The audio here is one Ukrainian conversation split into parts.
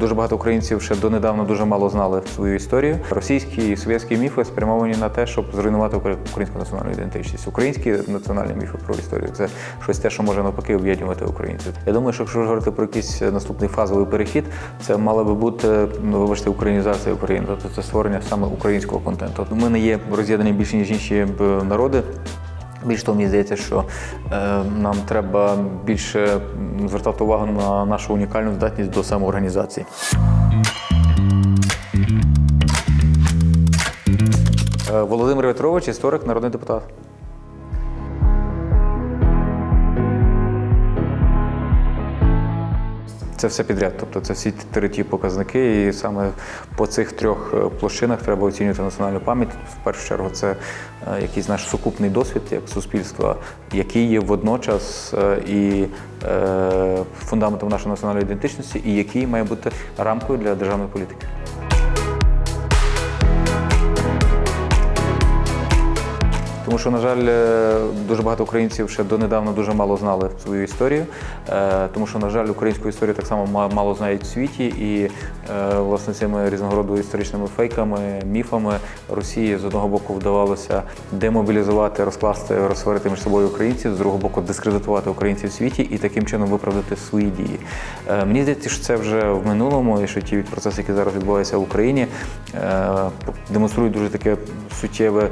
дуже багато українців ще донедавна дуже мало знали свою історію. Російські і совєтські міфи спрямовані на те, щоб зруйнувати українську національну ідентичність. Українські національні міфи про історію це щось те, що може навпаки об'єднувати українців. Я думаю, що якщо говорити про якийсь наступний фазовий перехід, це мала би бути ну, вибачте, українізація України, тобто це створення саме українського контенту. Ми не є роз'єднані більше ніж інші б, народи. Більш того, мені здається, що е, нам треба більше звертати увагу на нашу унікальну здатність до самоорганізації. Е, Володимир Вятрович, історик, народний депутат. Це все підряд, тобто це всі три ті показники, і саме по цих трьох е, площинах треба оцінювати національну пам'ять. В першу чергу, це е, якийсь наш сукупний досвід як суспільства, який є водночас е, і фундаментом нашої національної ідентичності, і який має бути рамкою для державної політики. Тому що, на жаль, е, дуже багато українців ще донедавна дуже мало знали свою історію. Е, Тому що, на жаль, українську історію так само мало знають в світі, і е, власне цими різного роду історичними фейками, міфами Росії з одного боку вдавалося демобілізувати, розкласти, розсварити між собою українців, з другого боку дискредитувати українців в світі і таким чином виправдати свої дії. Мені здається, що це вже в минулому, і що ті процеси, які зараз відбуваються в Україні, демонструють дуже таке суттєве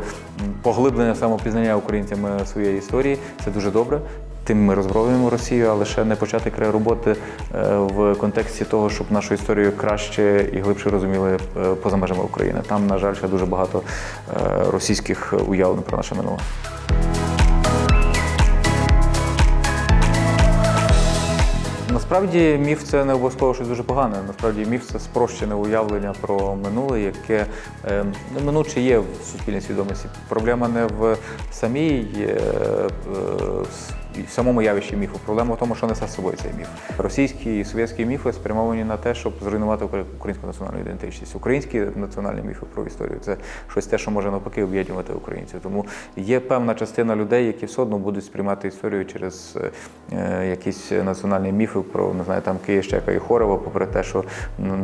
поглиблення самопізнання українцями своєї історії. Це дуже добре. Тим ми розброюємо Росію, але ще не почати край роботи е, в контексті того, щоб нашу історію краще і глибше розуміли е, поза межами України. Там, на жаль, ще дуже багато е, російських уявлень про наше минуле. Насправді міф це не обов'язково щось дуже погане. Насправді міф це спрощене уявлення про минуле, яке е, неминуче є в суспільній свідомості. Проблема не в самій е, е, в самому явищі міфу. Проблема в тому, що несе з собою цей міф. Російські і совєтські міфи спрямовані на те, щоб зруйнувати українську національну ідентичність. Українські національні міфи про історію це щось те, що може навпаки об'єднувати українців. Тому є певна частина людей, які все одно будуть сприймати історію через е, якісь національні міфи про не знаю, там Київщека і Хорова, попри те, що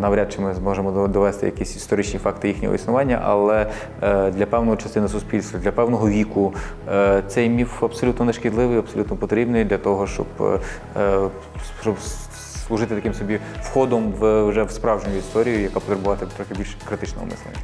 навряд чи ми зможемо довести якісь історичні факти їхнього існування, але е, для певної частини суспільства, для певного віку е, цей міф абсолютно нешкідливий, абсолютно потрібний для того, щоб, е, е, щоб служити таким собі входом в вже в справжню історію, яка потребуватиме трохи більш критичного мислення.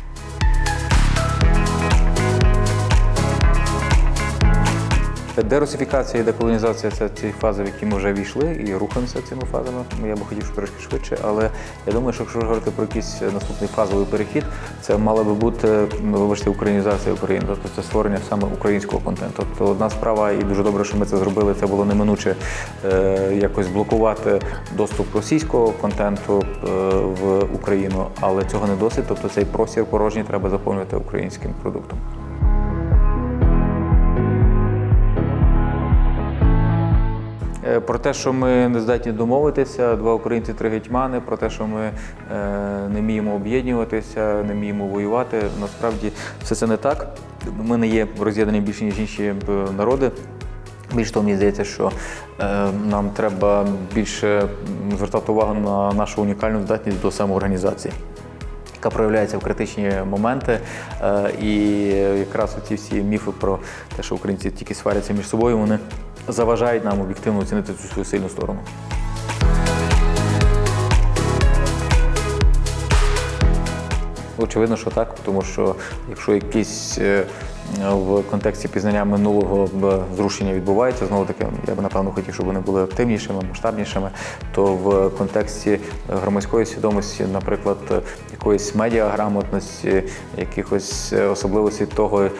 Дерусифікація і деколонізація це ті фази, в які ми вже війшли і рухаємося цими фазами. Я би хотів трошки швидше, але я думаю, що якщо говорити про якийсь наступний фазовий перехід, це мала би бути ну, вибачте, українізація України, тобто це створення саме українського контенту. Тобто одна справа, і дуже добре, що ми це зробили. Це було неминуче е, якось блокувати доступ російського контенту е, в Україну, але цього не досить. Тобто цей простір порожній треба заповнювати українським продуктом. Про те, що ми не здатні домовитися, два українці, три гетьмани, про те, що ми е, не вміємо об'єднуватися, не вміємо воювати. Насправді все це не так. Ми не є роз'єднані більше, ніж інші народи. Більш того, мені здається, що е, нам треба більше звертати увагу на нашу унікальну здатність до самоорганізації яка проявляється в критичні моменти. Е, І якраз ці всі міфи про те, що українці тільки сваряться між собою, вони заважають нам об'єктивно оцінити цю свою сильну сторону. Очевидно, що так, тому що якщо якісь е, в контексті пізнання минулого зрушення відбуваються, знову таки, я б напевно хотів, щоб вони були активнішими, масштабнішими, то в контексті громадської свідомості, наприклад, якоїсь медіаграмотності, якихось особливостей того, е,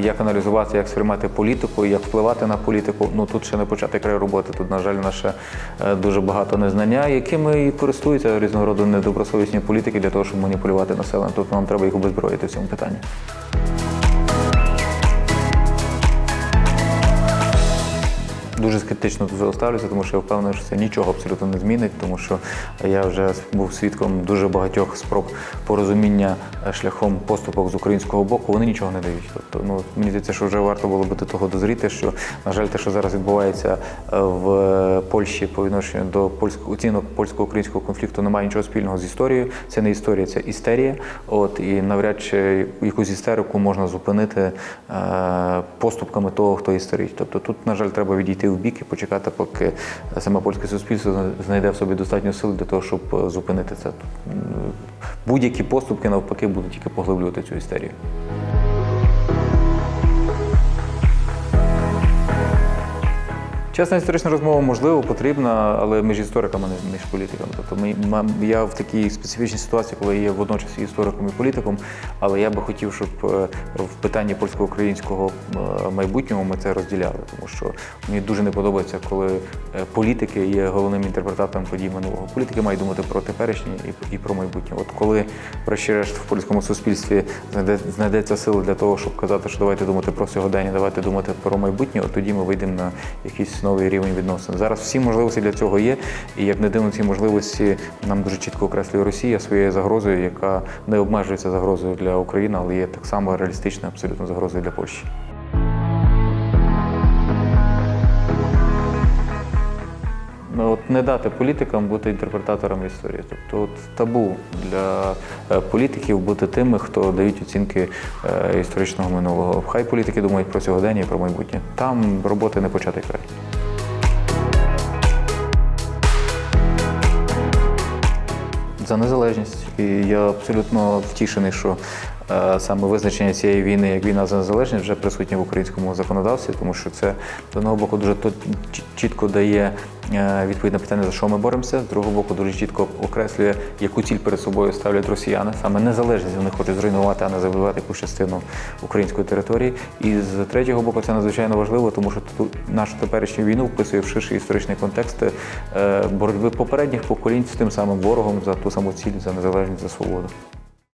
як аналізувати, як сприймати політику, як впливати на політику, ну тут ще не почати край роботи. Тут, на жаль, наше е, дуже багато незнання, якими і користуються різного роду недобросовісні політики для того, щоб маніпулювати населенням. Тобто нам треба їх обезброїти в цьому питанні. Дуже скептично до цього ставлюся, тому що я впевнений, що це нічого абсолютно не змінить, тому що я вже був свідком дуже багатьох спроб порозуміння е, шляхом поступок з українського боку. Вони нічого не дають. Тобто, ну мені здається, що вже варто було би до того дозріти, що на жаль, те, що зараз відбувається е, в Польщі по відношенню до польського оцінок польсько-українського конфлікту, немає нічого спільного з історією. Це не історія, це істерія. От і навряд чи якусь істерику можна зупинити е, поступками того, хто істерить. Тобто тут, на жаль, треба відійти в бік і почекати, поки саме польське суспільство знайде в собі достатньо сил для того, щоб е, зупинити це. Будь-які поступки навпаки будуть тільки поглиблювати цю істерію. Чесна історична розмова можливо потрібна, але між істориками, не між політиками. Тобто ми, я в такій специфічній ситуації, коли є водночас істориком, і політиком, але я би хотів, щоб е, в питанні польсько-українського е, майбутнього ми це розділяли, тому що мені дуже не подобається, коли е, політики є головним інтерпретатором подій минулого. Політики мають думати про теперішнє і, про майбутнє. От коли, врешті-решт, в польському суспільстві знайде, знайдеться сила для того, щоб казати, що давайте думати про сьогодення, давайте думати про майбутнє, от тоді ми вийдемо на якийсь новий рівень відносин. Зараз всі можливості для цього є, і як не дивно, ці можливості нам дуже чітко окреслює Росія своєю загрозою, яка не обмежується загрозою для України, але є так само реалістичною абсолютно загрозою для Польщі. От не дати політикам бути інтерпретаторами історії. Тобто от табу для е, політиків бути тими, хто дають оцінки е, історичного минулого. Хай політики думають про сьогодення і про майбутнє. Там роботи не початий край. За незалежність. І я абсолютно втішений, що саме визначення цієї війни як війна за незалежність вже присутнє в українському законодавстві, тому що це з одного боку дуже чітко дає е, відповідь на питання, за що ми боремося, з другого боку, дуже чітко окреслює, яку ціль перед собою ставлять росіяни. Саме незалежність вони хочуть зруйнувати, а не завоювати якусь частину української території. І з третього боку, це надзвичайно важливо, тому що нашу теперішню війну вписує в ширший історичний контекст е, боротьби попередніх поколінь з тим самим ворогом за ту саму ціль, за незалежність, за свободу.